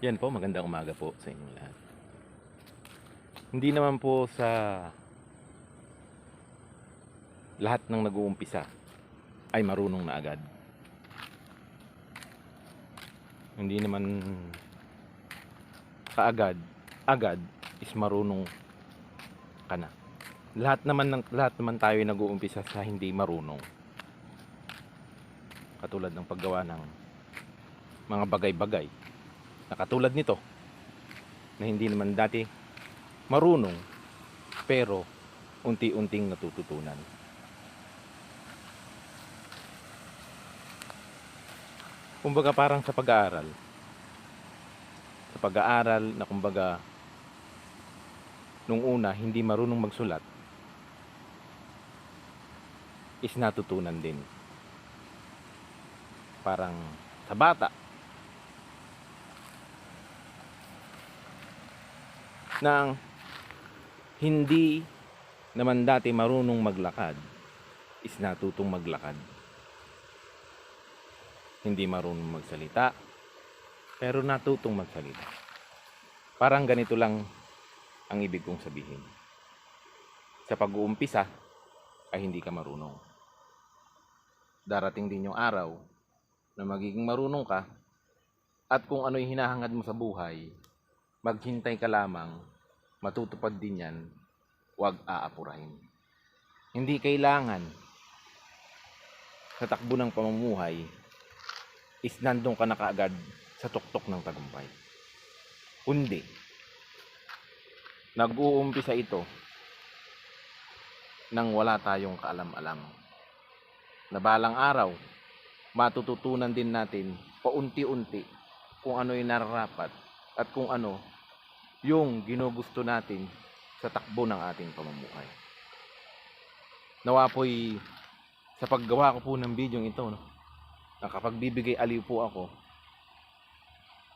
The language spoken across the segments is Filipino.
Yan po, magandang umaga po sa inyong lahat. Hindi naman po sa lahat ng nag-uumpisa ay marunong na agad. Hindi naman kaagad, agad is marunong ka na. Lahat naman ng lahat naman tayo ay nag-uumpisa sa hindi marunong. Katulad ng paggawa ng mga bagay-bagay na katulad nito na hindi naman dati marunong pero unti-unting natututunan. Kumbaga parang sa pag-aaral. Sa pag-aaral na kumbaga nung una hindi marunong magsulat is natutunan din. Parang sa bata na hindi naman dati marunong maglakad is natutong maglakad. Hindi marunong magsalita, pero natutong magsalita. Parang ganito lang ang ibig kong sabihin. Sa pag-uumpisa ay hindi ka marunong. Darating din yung araw na magiging marunong ka at kung ano'y hinahangad mo sa buhay, maghintay ka lamang, matutupad din yan, huwag aapurahin. Hindi kailangan sa takbo ng pamumuhay is nandun ka na kaagad sa tuktok ng tagumpay. Kundi, nag-uumpisa ito nang wala tayong kaalam-alam. Na balang araw, matututunan din natin paunti-unti kung ano yung nararapat at kung ano yung ginugusto natin sa takbo ng ating pamumuhay. Nawa po'y sa paggawa ko po ng video ito, no, nakapagbibigay aliw po ako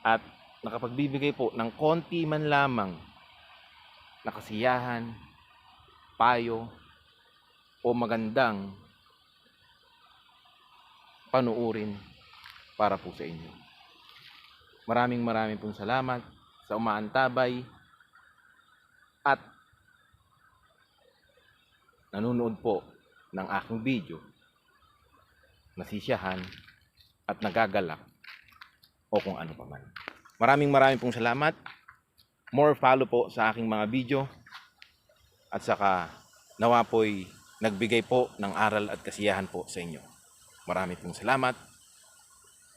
at nakapagbibigay po ng konti man lamang na kasiyahan, payo, o magandang panuurin para po sa inyo. Maraming maraming pong salamat sa umaantabay at nanonood po ng aking video nasisiyahan at nagagalak o kung ano pa man. Maraming maraming pong salamat. More follow po sa aking mga video at saka nawa po'y nagbigay po ng aral at kasiyahan po sa inyo. Marami pong salamat.